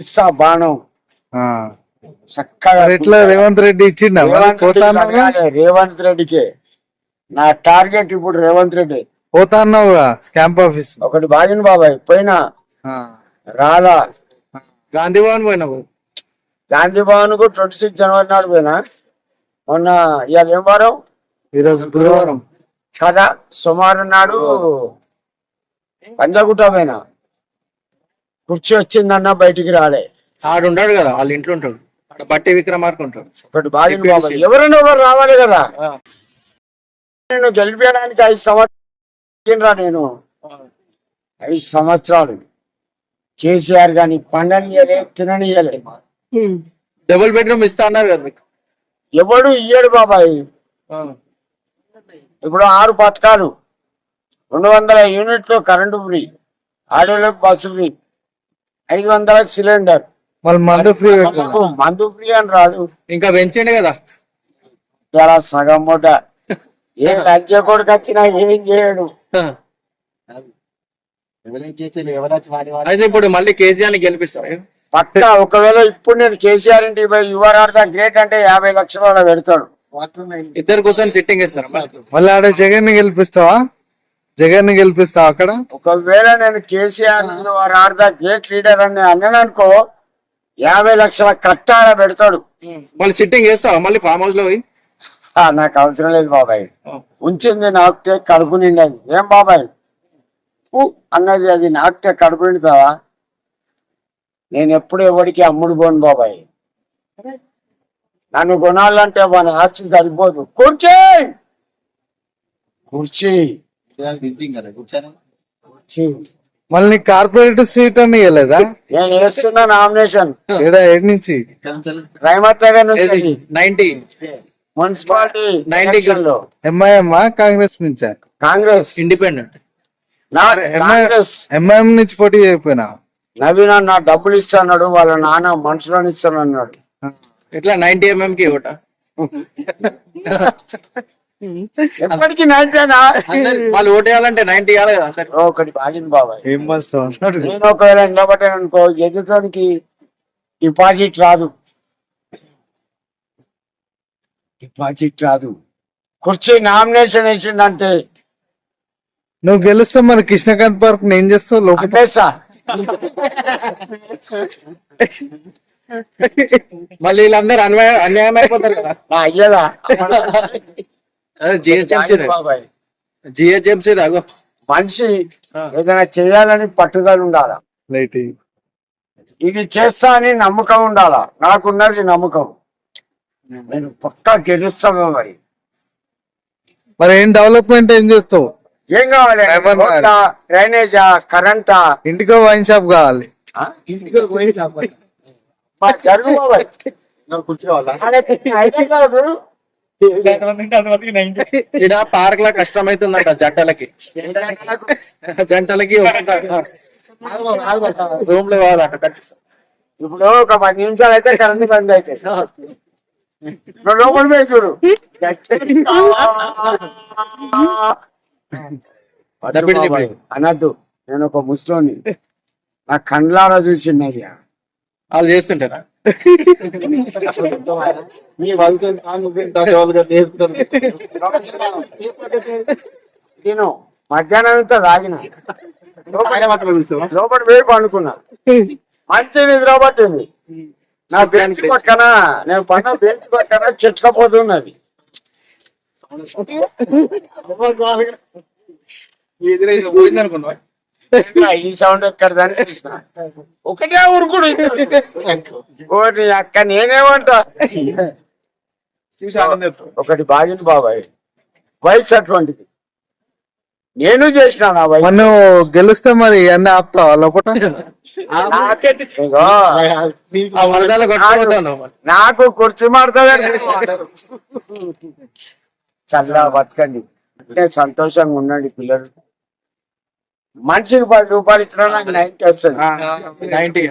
ఇస్తా బాణం. చక్కగా ఎట్లా రేవంత్ రెడ్డి ఇచ్చిండా? రేవంత్ రెడ్డికి. నా టార్గెట్ ఇప్పుడు రేవంత్ రెడ్డి. పోతాన్నావుగా క్యాంప్ ఆఫీస్. ఒకటి బాగిన బాబాయ్ పోయినా. రాలా. గాంధీ భవన్ పోయినావు? గాంధీ భవన్కు ట్వంటీ సిక్స్ జనవరి నాడు పోయినా. మొన్న ఇవాళ ఏం వారం? ఈరోజు గురువారం. కదా? సోమవారం నాడు పంజాగుట్ట పోయినా. కుర్చీ వచ్చిందన్న బయటికి రాలే. ఆడు ఉంటాడు కదా వాళ్ళ ఇంట్లో ఉంటాడు. ఆడ బట్టి విక్రమార్క ఉంటాడు. ఒకటి ఎవరైనా ఒకరు రావాలి కదా? నేను గెలిపించడానికి ఐదు సంవత్సరాలు రా నేను. ఐదు సంవత్సరాలు. కేసీఆర్ గాని పండనియలే తిననియలే డబుల్ బెడ్రూమ్ ఇస్తా అన్నారు కదా మీకు? ఎవడు ఇయ్యడు బాబాయ్. ఆ. ఇప్పుడు ఆరు పథకాలు. రెండు వందల యూనిట్లు కరెంటు ఫ్రీ ఆడోళ్ళకి బస్సు ఫ్రీ. ఐదు వందలకు సిలిండర్. మళ్ళీ మందు ఫ్రీ మనకు మందు ఫ్రీ అని రాదు. ఇంకా పెంచండి కదా. చాలా సగం మూట. ఏ లంచ కొడుకు వచ్చినా ఏం చేయడు. అయితే ఇప్పుడు మళ్ళీ కేసీఆర్ని గెలిపిస్తారు. పక్క ఒకవేళ ఇప్పుడు నేను కేసీఆర్ ఇంటికి పోయి యువరార్థ గ్రేట్ అంటే యాభై లక్షల పెడతాడు. ఇద్దరు కూర్చొని సిట్టింగ్ ఇస్తారు మళ్ళీ ఆడ జగన్ని గెలిపిస్తావా? జగన్ గెలిపిస్తావా అక్కడ? ఒకవేళ నేను కేసీఆర్ యువరార్థ గ్రేట్ లీడర్ అని అన్నాను అనుకో యాభై లక్షల కట్టాల పెడతాడు. మళ్ళీ సిట్టింగ్ చేస్తావా? మళ్ళీ ఫామ్ హౌస్లో పోయి నాకు అవసరం లేదు బాబాయ్. ఉంచింది నాకుతే కడుపు నిండది. ఏం బాబాయ్? అన్నది అది నాకుతే కడుపు నిండుతావా? నేను ఎప్పుడు ఎవరికి అమ్ముడు పోను బాబాయ్. నన్ను కొనాలంటే మన ఆస్తి సరిపోదు. కుర్చీ కుర్చీ మళ్ళీ కార్పొరేట్ సీట్ అని ఇవ్వలేదా? నేను వేస్తున్న నామినేషన్. ఏడ ఏడు నుంచి? నగర్ నుంచి. నైన్టీ. మున్సిపాలిటీ 90 ఎలక్షన్లో ఎంఐఎం కాంగ్రెస్ నుంచా? కాంగ్రెస్. ఇండిపెండెంట్. నా కాంగ్రెస్. ఎంఐఎం నుంచి పోటీ చేయకపోయినా? నవీన నా డబ్బులు ఇస్తాడు వాళ్ళ నాన్న మనుషులను ఇస్తానన్నాడు. ఇట్లా నైన్టీ ఎంఎం కి ఒకట ఎప్పటికీ నైన్టీనా వాళ్ళు ఓటు వేయాలంటే నైన్టీ కదా. ఒకటి బాగింది బాబాయ్ ఏం నేను ఒకవేళ నిలబడ్డాను అనుకో ఎదుటానికి డిపాజిట్ రాదు. డిపాజిట్ రాదు. కుర్చీ నామినేషన్ వేసిందంటే నువ్వు గెలుస్తే మరి కృష్ణకాంత్ పార్క్ ఏం చేస్తావు అంటేసా మళ్ళీ వీళ్ళందరూ అన్వయ అన్యాయం అయిపోతారు కదా. నా అయ్యదా? జిహెచ్ఎంసీ బాబాయ్. జిహెచ్ఎంసీ దాగో మనిషి ఏదైనా చేయాలని పట్టుదల ఉండాలా? ఇది చేస్తా అని నమ్మకం ఉండాలా? నాకున్నది నమ్మకం. నేను పక్కా గెలుస్తాను మరి. మరి ఏం డెవలప్మెంట్ ఏం చేస్తావు? ఏం కావాలి? రోడ్డా, డ్రైనేజా కరెంటా? ఇంటికో వైన్ షాప్ కావాలి? మా జరుగు బాబాయ్. కాదు. ఇక్కడ పార్క్ లా కష్టం అవుతుందంట జంటలకి జంటలకి రూమ్లో కావాలంట ఇప్పుడు ఒక పది నిమిషాలు అయితే కరెంట్ బంద్ అయితే లోపల పోయి చూడు. అనద్దు. నేను ఒక ముస్లోని. నా కండ్లారా చూసింది వాళ్ళు చేస్తుంటారా? నేను మధ్యాహ్నం అంతా తాగిన. లోపల పోయి పండుకున్నా. మంచి నిద్ర పట్టింది నా బెంచ్ పక్కన నేను పన్న బెంచ్ పక్కన చెట్ల పోతున్నది ఏంట్రా ఈ సౌండ్ ఎక్కడ దాన్ని ఒకటే ఉరుకుడు ఓటి అక్క నేనేమంటా? ఒకటి బాగింది బాబాయ్. వయసు అటువంటిది. నేను చేసిన నా వయసు. గెలిస్తే మరి అన్ని ఆపుతావా లోపల నాకు కుర్చీ మాడుతుంది చల్లగా బతకండి. అంటే సంతోషంగా ఉండండి పిల్లలు. మనిషికి పది రూపాయలు ఇచ్చినా నాకు నైన్కి వస్తుంది. నైన్టీ